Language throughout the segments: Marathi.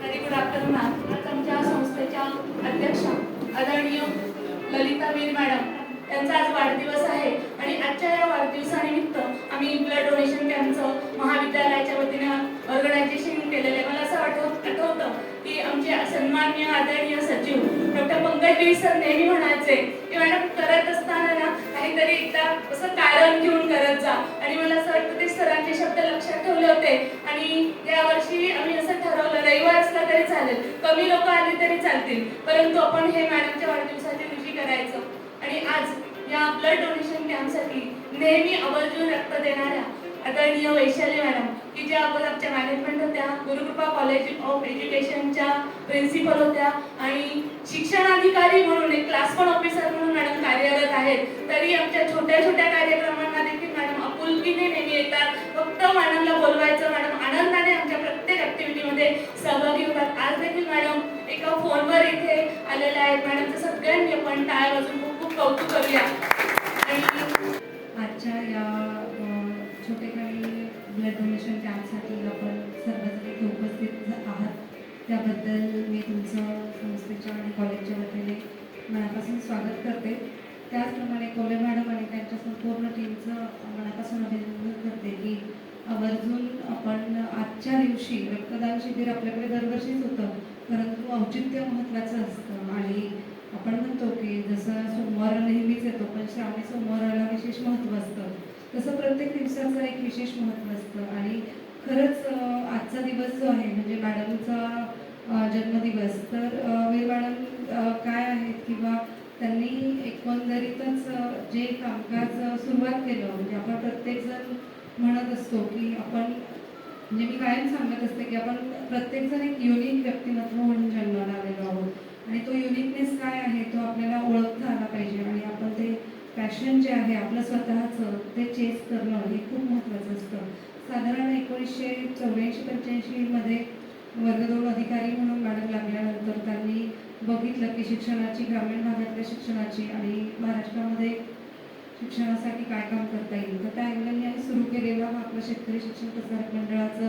व्हेरी गुड आफ्टरनून मॅम आज आमच्या संस्थेच्या अध्यक्षा आदरणीय ललिता वीर मॅडम. त्यांचा आज वाढदिवस आहे आणि आजच्या या वाढदिवसानिमित्त आम्ही ब्लड डोनेशन कॅम्पचं महाविद्यालयाच्या वतीनं ऑर्गनायझेशन केलेलं आहे. मला असं आठवत आठवतं की आमचे सन्माननीय आदरणीय सचिव डॉक्टर पंकजवीर सर नेहमी म्हणायचे की मॅडम करत असताना ना काहीतरी एकदा असं कारण घेऊन करत जा. आणि मला असं वाटतं सरांचे शब्द लक्षात ठेवले होते. आणि या वर्षी आम्ही असं ठरवलं रविवार असला तरी चालेल. कमी लोक आले तरी चालतील. परंतु आपण हे मॅडमच्या वाढदिवसाच्या दिवशी करायचं. आणि आज या ब्लड डोनेशन कॅम्पसाठी नेहमी आवर्जून रक्त देणाऱ्या आदरणीय वैशाली मॅडम की ज्या अगोदर आमच्या मॅनेजमेंट होत्या गुरुकृपा कॉलेज ऑफ एज्युकेशनच्या प्रिन्सिपल होत्या आणि शिक्षणाधिकारी म्हणून एक क्लास वन ऑफिसर म्हणून मॅडम कार्यरत आहेत. तरी आमच्या छोट्या छोट्या कार्यक्रमांना देखील मॅडम आपुलकीने फक्त मॅडमला बोलवायचं मॅडम आनंदाने आमच्या प्रत्येक ऍक्टिव्हिटीमध्ये सहभागी होतात. आज देखील मॅडम एका फोनवर इथे आलेल्या आहेत. मॅडमचं सगळ्यांनी आपण टाळ्या वाजून खूप खूप कौतुक करूया. आणि आजच्या या छोटे छोटेखानी ब्लड डोनेशन कॅम्पसाठी आपण सर्वजण इथे उपस्थित आहात. त्याबद्दल मी तुमचं संस्थेच्या आणि कॉलेजच्या वतीने मनापासून स्वागत करते. त्याचप्रमाणे कोले मॅडम आणि त्यांच्या संपूर्ण टीमचं मनापासून अभिनंदन करते की आवर्जून आपण आजच्या दिवशी रक्तदान शिबिर आपल्याकडे दरवर्षीच होतं. परंतु औचित्य महत्त्वाचं असतं. आणि आपण म्हणतो की जसं सोमवार नेहमीच येतो पण श्रावणी सोमवाराला विशेष महत्त्व असतं. तसं प्रत्येक दिवसाचं एक विशेष महत्त्व असतं. आणि खरंच आजचा दिवस जो आहे म्हणजे मॅडमचा जन्मदिवस तर वीर मॅडम काय आहेत? किंवा त्यांनी एकंदरीतच जे कामकाज सुरुवात केलं म्हणजे आपण प्रत्येकजण म्हणत असतो की आपण म्हणजे मी कायम सांगत असते की आपण प्रत्येकजण एक युनिक व्यक्तिमत्व म्हणून जन्माला आलेलो आहोत. आणि तो युनिकनेस काय आहे तो आपल्याला ओळखता आला पाहिजे आणि आपण ते पॅशन जे आहे आपलं स्वतःचं ते चेस करणं हे खूप महत्त्वाचं असतं. साधारण एकोणीसशे चौऱ्याऐंशी पंच्याऐंशीमध्ये वर्ग दोन अधिकारी म्हणून मॅडम लागल्यानंतर त्यांनी बघितलं की शिक्षणाची ग्रामीण भागातल्या शिक्षणाची आणि महाराष्ट्रामध्ये शिक्षणासाठी काय काम करता येईल. तर त्या अँगलने आम्ही सुरू केलेलं हा आपलं शेतकरी शिक्षण प्रसारक मंडळाचं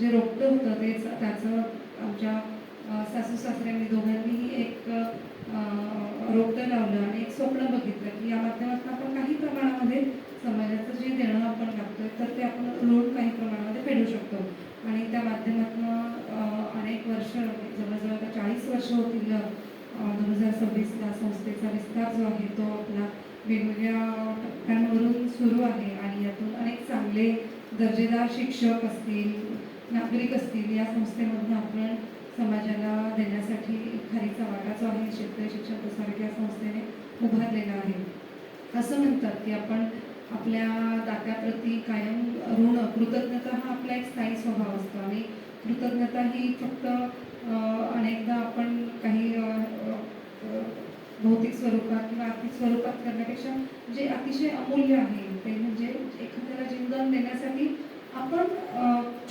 जे रोपटं होतं तेच त्याचं आमच्या सासू सासऱ्यांनी दोघांनीही एक रोपटं लावलं आणि एक स्वप्न बघितलं की या माध्यमातून आपण काही प्रमाणामध्ये समाजाचं जे देणं आपण लागतोय तर ते आपण लोन काही प्रमाणामध्ये फेडू शकतो. आणि त्या माध्यमातून अनेक वर्ष जवळजवळ आता चाळीस वर्ष होतील दोन हजार सव्वीसला संस्थेचा विस्तार जो आहे तो आपला वेगवेगळ्या टप्प्यांवरून सुरू आहे आणि यातून अनेक चांगले दर्जेदार शिक्षक असतील नागरिक असतील या संस्थेमधून आपण समाजाला देण्यासाठी खारीचा वाटा जो आहे शेतकरी शिक्षण प्रसारक या संस्थेने उभारलेला आहे. असं म्हणतात की आपण आपल्या दात्याप्रती कायम ऋण कृतज्ञता हा आपला एक स्थायी स्वभाव असतो आणि कृतज्ञता ही फक्त अनेकदा आपण काही भौतिक स्वरूपात किंवा आर्थिक स्वरूपात करण्यापेक्षा जे अतिशय अमूल्य आहे ते म्हणजे एखाद्याला जीवदान देण्यासाठी आपण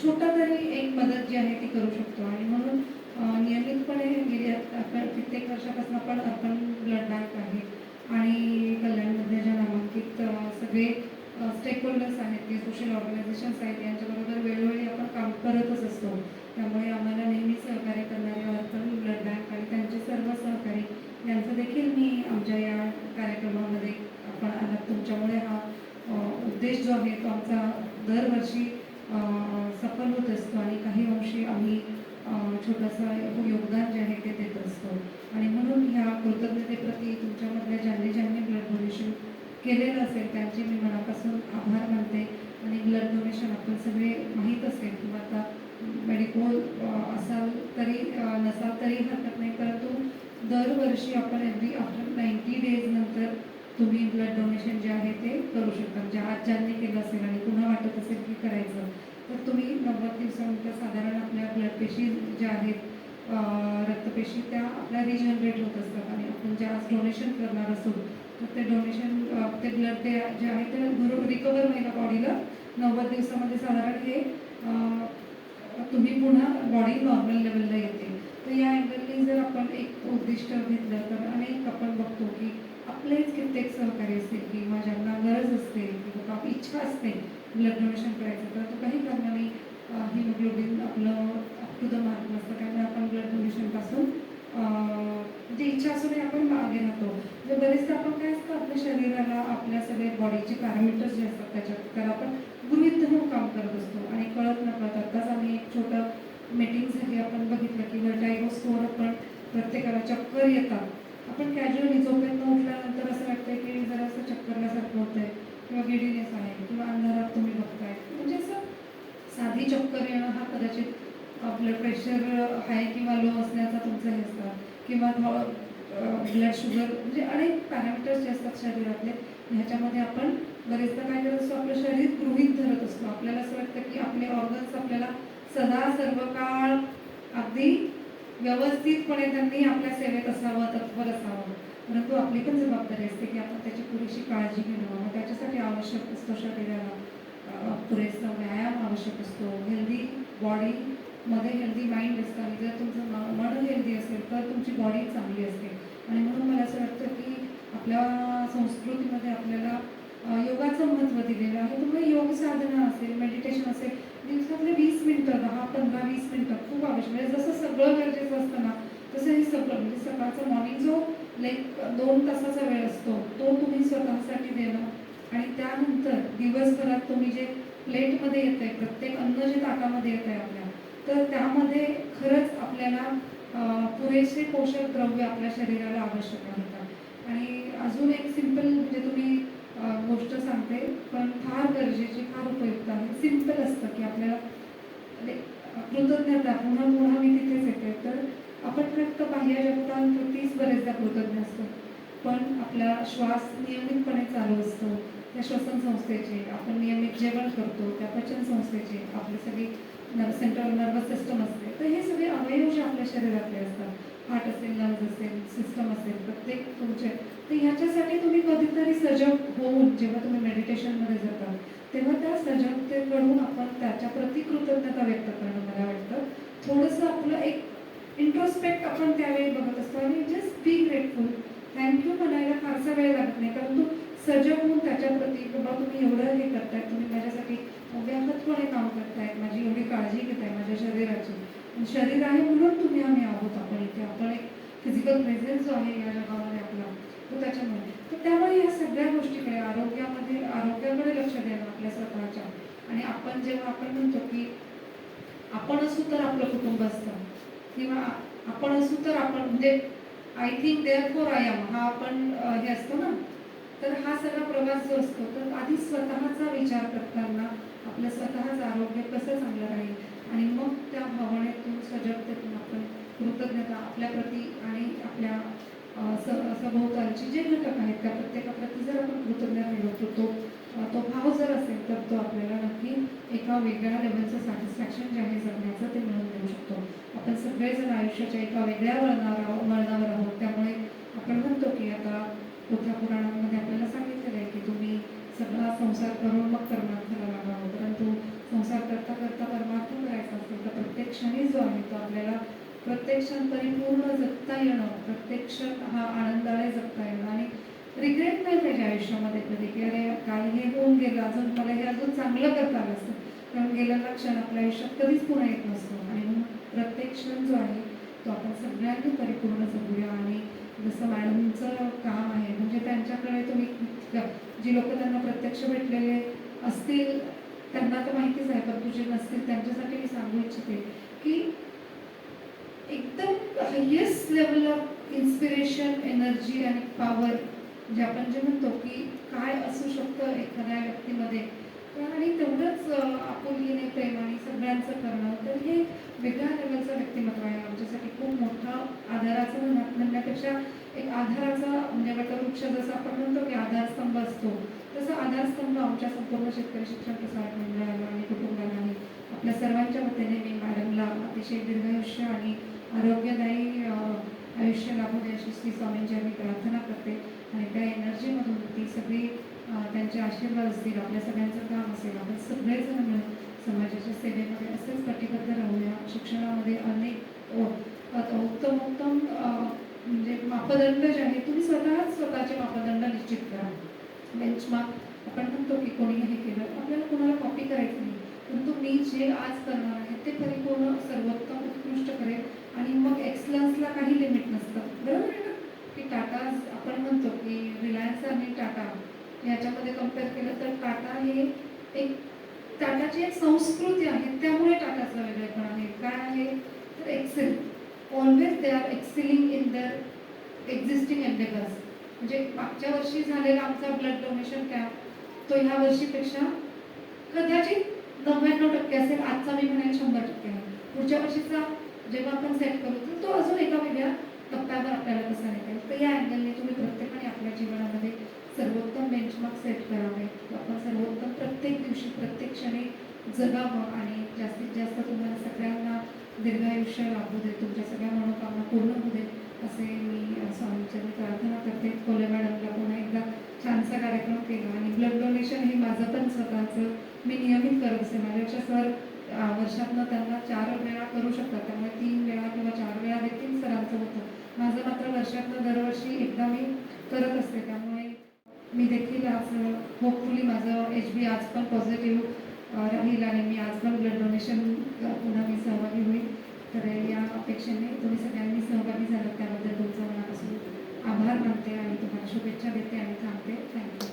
छोटा तरी एक मदत जी आहे ती करू शकतो आणि म्हणून नियमितपणे गेली आपण कित्येक वर्षापासून आपण अर्पण ब्लड बँक आहे. आणि कल्याणमध्ये ज्या नामांकित सगळे स्टेक होल्डर्स आहेत ते सोशल ऑर्गनायझेशन्स आहेत यांच्याबरोबर वेळोवेळी आपण काम करतच असतो. त्यामुळे आम्हाला नेहमी सहकार्य करणारे अर्पण ब्लड बँक आणि त्यांचे सर्व सहकारी यांचं देखील मी आमच्या या कार्यक्रमामध्ये आपण आला. तुमच्यामुळे हा उद्देश जो आहे तो आमचा दरवर्षी सफल होत असतो आणि काही अंशी आम्ही छोटंसं योगदान जे आहे ते देत असतो. आणि म्हणून ह्या कृतज्ञतेप्रती तुमच्यामधल्या ज्यांनी ज्यांनी ब्लड डोनेशन केलेलं असेल त्यांचे मी मनापासून आभार मानते. आणि ब्लड डोनेशन आपण सगळे माहीत असेल किंवा आता मेडिकोल असाल तरी नसाल तरी हरकत नाही. परंतु दरवर्षी आपण एव्हरी आफ्टर नाईन्टी डेज नंतर तुम्ही ब्लड डोनेशन जे आहे ते करू शकता. म्हणजे आज ज्यांनी केलं असेल आणि पुन्हा वाटत असेल की करायचं तर तुम्ही नव्वद दिवसानंतर साधारण आपल्या ब्लड पेशी ज्या आहेत रक्तपेशी त्या आपल्या रिजनरेट होत असतात. आणि आपण ज्या आज डोनेशन करणार असू तर ते डोनेशन ते ब्लड ते जे आहे ते भरून रिकवर व्हायला बॉडीला नव्वद दिवसामध्ये साधारण हे तुम्ही पुन्हा बॉडी नॉर्मल लेवलला येते. तर या अँगलने जर आपण एक उद्दिष्ट घेतलं तर अनेक आपण बघतो की आपलेच कित्येक सहकारी असतील किंवा ज्यांना गरज असते किंवा आपली इच्छा असते ब्लड डोनेशन करायचं तर तो काही कारणाने हिमोग्लोबिन आपलं अप टू द मार्क नसतं. त्यामुळे आपण ब्लड डोनेशनपासून म्हणजे इच्छा असूनही आपण मागे राहतो. म्हणजे बरेचदा आपण काय असतं आपल्या शरीराला आपल्या सगळे बॉडीचे पॅरामीटर्स जे असतात त्याच्यात त्याला आपण गृहित धरून काम करत असतो. आणि कळत न कळत आत्ताच आम्ही एक छोटं मीटिंगसाठी आपण बघितलं की वर्टायगो स्कोर आपण प्रत्येकाला चक्कर येतात. आपण कॅज्युअली जोपर्यंत की जरा असं चक्करल्यासारखं होत आहे होतंय किंवा गिडीनेस आहे किंवा अंधारात तुम्ही बघताय म्हणजे असं साधी चक्कर येणं हा कदाचित ब्लड प्रेशर हाय किंवा लो असण्याचा तुमचा हे असतात किंवा ब्लड शुगर म्हणजे अनेक पॅरामीटर्स जे असतात शरीरातले ह्याच्यामध्ये आपण बरेचदा काय करत असतो आपलं शरीर गृहित धरत असतो. आपल्याला असं वाटतं की आपले ऑर्गन्स आपल्याला सदा सर्व काळ अगदी व्यवस्थितपणे त्यांनी आपल्या सेवेत असावं तत्पर असावं. परंतु आपली पण जबाबदारी असते की आपण त्याची पुरेशी काळजी घेणं मग त्याच्यासाठी आवश्यक असतो शरीराला पुरेसा व्यायाम आवश्यक असतो. हेल्दी बॉडीमध्ये हेल्दी माइंड असतं आणि जर तुमचं मन हेल्दी असेल तर तुमची बॉडी चांगली असते. आणि म्हणून मला असं वाटतं की आपल्या संस्कृतीमध्ये आपल्याला योगाचं महत्त्व दिलेलं आहे. तुम्ही योग साधना असेल मेडिटेशन असेल दिवसातले वीस मिनटं दहा पंधरा वीस मिनटं खूप आवश्यक म्हणजे जसं सगळं गरजेचं असतं ना तसं हे सगळं म्हणजे सकाळचा मॉर्निंग जो लाईक दोन तासाचा वेळ असतो तो तुम्ही स्वतःसाठी देणं. आणि त्यानंतर दिवसभरात तुम्ही जे प्लेटमध्ये येत आहे प्रत्येक अन्न जे ताटामध्ये येत आहे आपल्या तर त्यामध्ये खरंच आपल्याला पुरेसे पोषक द्रव्य आपल्या शरीराला आवश्यक राहतात आणि अजून एक सिंपल म्हणजे तुम्ही गोष्ट सांगते पण फार गरजेची फार उपयुक्त आहे. सिंपल असतं की आपल्याला म्हणजे, कृतज्ञता पुन्हा पुन्हा मी तिथेच येते फक्त तीच बरेचदा कृतज्ञ असतो. पण आपला श्वास नियमितपणे चालू असतो. त्या श्वसन संस्थेचे आपण नियमित जेवण करतो. त्या पचन संस्थेचे आपली सगळी नर्व सेंट्रल नर्वस सिस्टम असते. तर हे सगळे अवयव जे आपल्या शरीरातले असतात हार्ट असेल लंग्स असेल सिस्टम असेल प्रत्येक तुमचे तर ह्याच्यासाठी तुम्ही कधीतरी सजग होऊन जेव्हा तुम्ही मेडिटेशनमध्ये जाता तेव्हा त्या सजगतेकडून आपण त्याच्या प्रति कृतज्ञता व्यक्त करणं मला वाटतं. थोडंसं आपलं एक इंट्रोस्पेक्ट आपण त्यावेळी बघत असतो आणि जस्ट बी ग्रेटफुल थँक्यू म्हणायला फारसा वेळ लागत नाही परंतु सजग होऊन त्याच्याप्रती बाबा तुम्ही एवढं हे करताय तुम्ही माझ्यासाठी व्याहतपणे काम करतायत माझी एवढी काळजी घेताय माझ्या शरीराची. शरीर आहे म्हणून तुम्ही आम्ही आहोत आपण इथे आपण एक फिजिकल प्रेझेन्स जो आहे या जगामध्ये आपला तो त्याच्यामुळे तर त्यामुळे या सगळ्या गोष्टीकडे आरोग्यामध्ये आरोग्याकडे लक्ष देणं आपल्या स्वतःच्या. आणि आपण जेव्हा आपण म्हणतो की आपण असू तर आपलं कुटुंब असतं. किंवा आपण असू तर आपण म्हणजे I think therefore I am हा आपण हे असतो ना? तर हा सगळा प्रवास जो असतो तर आधी स्वतःचा विचार करताना आपलं स्वतःचं आरोग्य कसं चांगलं राहील? आणि मग त्या भावनेतून सजगतेतून आपण कृतज्ञता आपल्याप्रती आणि आपल्या सभोवतालची स- जे घटक आहेत त्या प्रत्येकाप्रती जर आपण कृतज्ञ मिळवत होतो तो भाव जर असेल तर तो आपल्याला नक्की एका वेगळ्या लेवलचं सॅटिस्फॅक्शन जे आहे जगण्याचं ते मिळून देऊ शकतो. आपण सगळेजण आयुष्याच्या एका वेगळ्या वळणावर वळणावर आहोत. त्यामुळे आपण म्हणतो की आता मोठ्या पुराणांमध्ये आपल्याला सांगितलेलं आहे की तुम्ही सगळा संसार करून मग परमार्थाला लागावं परंतु संसार करता करता परमार्थ करायचा असेल तर प्रत्येक क्षणी जो आहे तो आपल्याला प्रत्येक क्षण परिपूर्ण जगता येणं प्रत्येक क्षण हा आनंदाने जगता येणं रिग्रेट नाही त्याच्या आयुष्यामध्ये कधी की अरे काय हे होऊन गेलं अजून मला हे अजून चांगलं करता आलं असतं. कारण गेलेला क्षण आपल्या आयुष्यात कधीच पुन्हा येत नसतो. आणि म्हणून प्रत्येक क्षण जो आहे तो आपण सगळ्यांनी परिपूर्ण जगूया. आणि जसं मॅडमचं काम आहे म्हणजे त्यांच्याकडे तुम्ही जी लोक त्यांना प्रत्यक्ष भेटलेले असतील त्यांना तर माहितीच आहे पण तुझे नसतील त्यांच्यासाठी मी सांगू इच्छिते की एकदम highest level of inspiration energy आणि पॉवर जे आपण जे म्हणतो की काय असू शकतं एखाद्या व्यक्तीमध्ये आणि तेवढंच अं, आपुलकीने सगळ्यांचं करणं तर हे वेगळ्या लेवलचं व्यक्तिमत्व आहे. आमच्यासाठी खूप मोठा आधाराचं म्हणण्या म्हणण्यापेक्षा एक आधाराचा म्हणजे वटवृक्ष जसं आपण म्हणतो की आधारस्तंभ असतो तसं आधारस्तंभ आमच्या संपूर्ण शेतकरी शिक्षण प्रसारक मंडळाला आणि कुटुंबालाही आपल्या सर्वांच्या वतीने मी मॅडमला अतिशय दीर्घायुष्य आणि आरोग्यदायी आयुष्य लाभू दे अशी श्री स्वामींची आम्ही प्रार्थना करते. आणि त्या एनर्जीमधून ती सगळी त्यांचे आशीर्वाद असतील आपल्या सगळ्यांचं काम असेल आपण सगळेजण मिळून समाजाच्या सेवेमध्ये असेच कटिबद्ध राहूया. शिक्षणामध्ये अनेक उ- उत्तम उत्तम म्हणजे मापदंड जे आहे तुम्ही स्वतःच स्वतःचे मापदंड निश्चित करा. बेंचमार्क आपण म्हणतो की कोणी हे केलं आपल्याला कोणाला कॉपी करायचं नाही. परंतु मी जे आज करणार आहे ते परिपूर्ण सर्वोत्तम उत्कृष्ट करेल. आणि मग एक्सलन्सला काही लिमिट नसतं. बरोबर आज आपण म्हणतो की रिलायन्स आणि टाटा याच्यामध्ये कंपेअर केलं तर टाटा हे एक टाटाची एक संस्कृती आहे त्यामुळे टाटाचं वेगळेपण आहे. काय आहे? तर excel always they are excelling in their existing endeavours म्हणजे मागच्या वर्षी झालेला आमचा ब्लड डोनेशन कॅम्प तो ह्या वर्षीपेक्षा कदाचित नव्याण्णव टक्के असेल. आजचा मी म्हणेल शंभर टक्के आहे. पुढच्या वर्षीचा जेव्हा आपण सेट करू तर तो अजून एका वेगळ्या टप्प्यावर आपल्याला कसा नेता येईल तर या अँगलने तुम्ही प्रत्येकाने आपल्या जीवनामध्ये सर्वोत्तम बेंचमार्क सेट करावे. आपण सर्वोत्तम प्रत्येक दिवशी प्रत्येक क्षणी जगावं आणि जास्तीत जास्त तुम्हाला सगळ्यांना दीर्घायुष्य लाभू दे तुमच्या सगळ्या मनोकामना पूर्ण होऊ दे असे मी स्वामींच्या प्रार्थना करते. कोले मॅडमला पुन्हा एकदा छानसा कार्यक्रम केला आणि ब्लड डोनेशन हे माझं पण स्वतःचं. मी नियमित करत असते माझ्यापेक्षा सर वर्षातनं त्यांना चार वेळा करू शकतात. त्यामुळे तीन वेळा किंवा चार वेळा देखील सरांचं होतं. माझं मात्र वर्षातनं दरवर्षी एकदा मी करत असते त्यामुळे मी देखील आज होपफुली माझं एच बी आज पण पॉझिटिव्ह राहील आणि मी आज पण ब्लड डोनेशन पुन्हा मी सहभागी होईल. तर या अपेक्षेने तुम्ही सगळ्यांनी सहभागी झालं त्याबद्दल तुमचा मनापासून आभार मानते आणि तुम्हाला शुभेच्छा देते आणि थांबते. थँक्यू